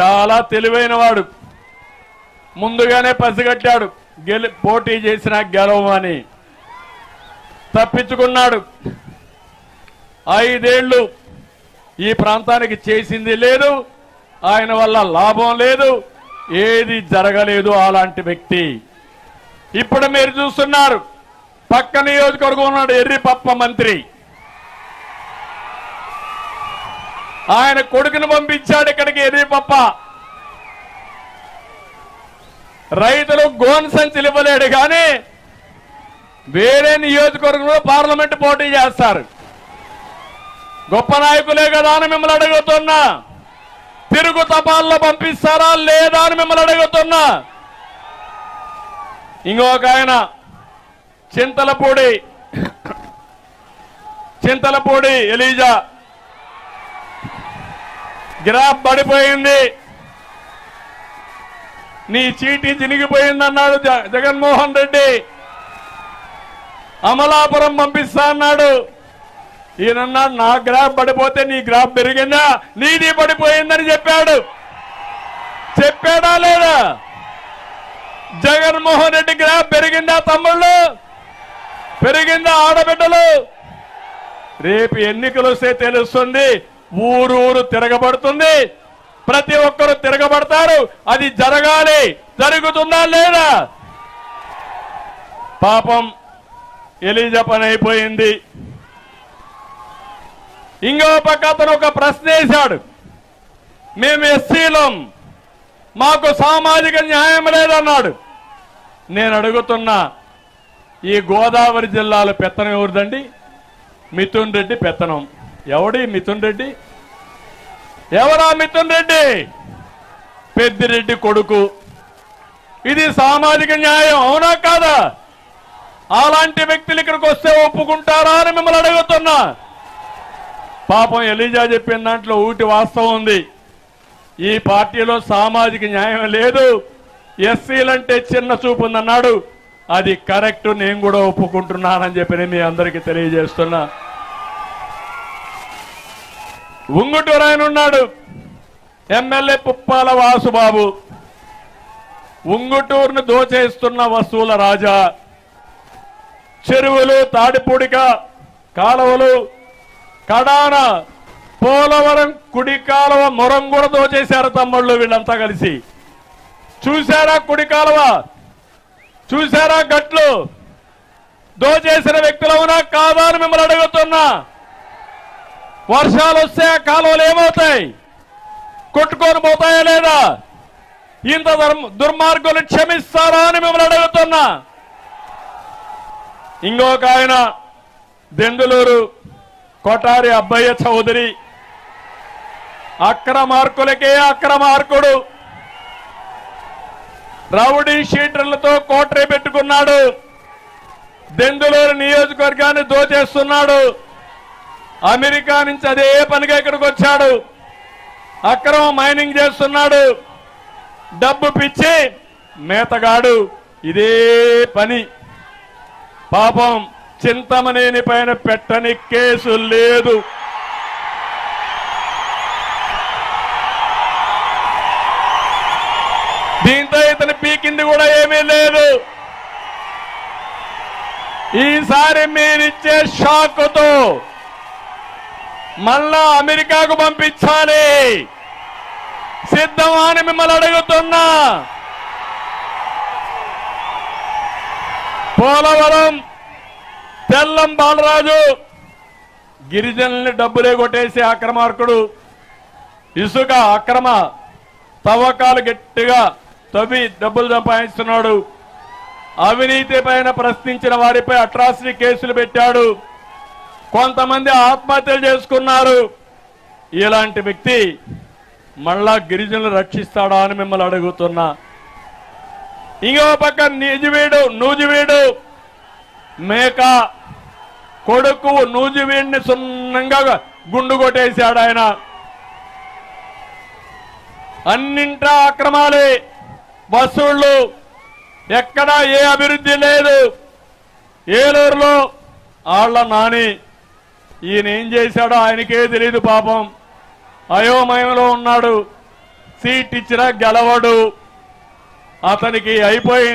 చాలా తెలివైన వాడు. ముందుగానే పసిగట్టాడు. గెలి పోటీ చేసిన గెలవమని. తప్పించుకున్నాడు. ఐదేళ్ళు ఈ ప్రాంతానికి చేసింది లేదు. ఆయన వల్ల లాభం లేదు. ఏది జరగలేదు అలాంటి వ్యక్తి. ఇప్పుడు మీరు చూస్తున్నారు. పక్క నియోజకవర్గం ఉన్నాడు ఎర్రిపప్ప మంత్రి. ఆయన కొడుకును పంపించాడు గొప్ప. రైతులు గోన్ సంచులు ఇవ్వలేడు కానీ వేరే నియోజకవర్గంలో పార్లమెంట్ పోటీ చేస్తారు. గొప్ప నాయకులే కదా అని మిమ్మల్ని అడుగుతున్నా. తిరుగు తపాల్లో పంపిస్తారా లేదా అని మిమ్మల్ని అడుగుతున్నా. ఇంకొక ఆయన చింతలపూడి. చింతలపూడి ఎలీజా. గ్రాఫ్ పడిపోయింది. నీ చీటీ చినిగిపోయిందన్నాడు జ- జగన్మోహన్ రెడ్డి. అమలాపురం పంపిస్తా అన్నాడు. ఈయనన్నాడు నా గ్రాఫ్ పడిపోతే నీ గ్రాఫ్ పెరిగిందా? నీది పడిపోయిందని చెప్పాడు. చెప్పాడా లేదా? జగన్మోహన్ రెడ్డి గ్రాఫ్ పెరిగిందా తమ్ముళ్ళు? పెరిగిందా ఆడబిడ్డలు? రేపు ఎన్నికలు వస్తే తెలుస్తుంది. ఊరు ఊరు తిరగబడుతుంది. ప్రతి ఒక్కరు తిరగబడతారు. అది జరగాలి. జరుగుతుందా లేదా? పాపం ఎలిజపన్ పని అయిపోయింది. ఇంకో పక్క అతను ఒక ప్రశ్న వేశాడు. మేము ఎస్సీలం. మాకు సామాజిక న్యాయం లేదన్నాడు. నేను అడుగుతున్నా ఈ గోదావరి జిల్లాలో పెత్తనం ఎవరిదండి? మిథున్ రెడ్డి పెత్తనం. ఎవడి? మిథున్ రెడ్డి. ఎవరా మిథున్ రెడ్డి? పెద్దిరెడ్డి కొడుకు. ఇది సామాజిక న్యాయం అవునా కాదా? అలాంటి వ్యక్తులు ఇక్కడికి వస్తే ఒప్పుకుంటారా అని మిమ్మల్ని అడుగుతున్నా. పాపం ఎలిజా చెప్పిన దాంట్లో ఊటి వాస్తవం ఉంది. ఈ పార్టీలో సామాజిక న్యాయం లేదు. ఎస్సీలంటే చిన్న చూపు ఉందన్నాడు. అది కరెక్ట్ నేను కూడా ఒప్పుకుంటున్నానని చెప్పి నేను మీ అందరికీ తెలియజేస్తున్నా. ఉంగుటూరు ఆయన ఉన్నాడు ఎమ్మెల్యే పుప్పాల వాసుబాబు. ఉంగుటూరును దోచేస్తున్న వస్తువుల రాజా. చెరువులు తాడిపూడిక కాలువలు కడాన పోలవరం కుడి కాలువ మొరం కూడా దోచేశారు తమ్ముళ్ళు వీళ్ళంతా కలిసి. చూశారా కుడి కాలువ? చూశారా గట్లు? దోచేసిన వ్యక్తులవునా కాదా అని మిమ్మల్ని అడుగుతున్నా. వర్షాలు వస్తే ఆ కాలువలు ఏమవుతాయి? కొట్టుకొని పోతాయా లేదా? ఇంత దుర్మార్గులు క్షమిస్తారా అని మిమ్మల్ని అడుగుతున్నా. ఇంకొక ఆయన దెందులూరు కొటారి అబ్బయ్య చౌదరి. అక్రమార్కులకే అక్రమార్కుడు. రౌడీ షీటర్లతో కోటరీ పెట్టుకున్నాడు. దెందులూరు నియోజకవర్గాన్ని దోచేస్తున్నాడు. అమెరికా నుంచి అదే పనిగా ఇక్కడికి వచ్చాడు. అక్రమ మైనింగ్ చేస్తున్నాడు. డబ్బు పిచ్చి మేతగాడు. ఇదే పని. పాపం చింతమనేని పైన పెట్టని కేసు లేదు. దీంతో ఇతను పీకింది కూడా ఏమీ లేదు. ఈసారి మీరిచ్చే షాకుతో మళ్ళా అమెరికాకు పంపించాలి. సిద్ధమా అని మిమ్మల్ని అడుగుతున్నా. పోలవరం తెల్లం బాలరాజు గిరిజనుల్ని డబ్బులే కొట్టేసి అక్రమార్కుడు. ఇసుక అక్రమ తవ్వకాలు గట్టిగా తవ్వి డబ్బులు సంపాదిస్తున్నాడు. అవినీతి పైన ప్రశ్నించిన వారిపై అట్రాసిటీ కేసులు పెట్టాడు. కొంతమంది ఆత్మహత్యలు చేసుకున్నారు. ఇలాంటి వ్యక్తి మళ్ళా గిరిజనులు రక్షిస్తాడా అని మిమ్మల్ని అడుగుతున్నా. ఇంకో పక్క నిజువీడు నూజివీడు మేక కొడుకు నూజివీడిని సున్నంగా గుండు కొట్టేశాడు ఆయన. అన్నింటా అక్రమాలే వసూళ్ళు ఎక్కడా ఏ అభివృద్ధి లేదు. ఏలూరులో ఆళ్ళ నాని ఈయన ఏం చేశాడో ఆయనకే తెలియదు పాపం. అయోమయంలో ఉన్నాడు. సీట్ ఇచ్చినా గెలవడు. అతనికి అయిపోయింది.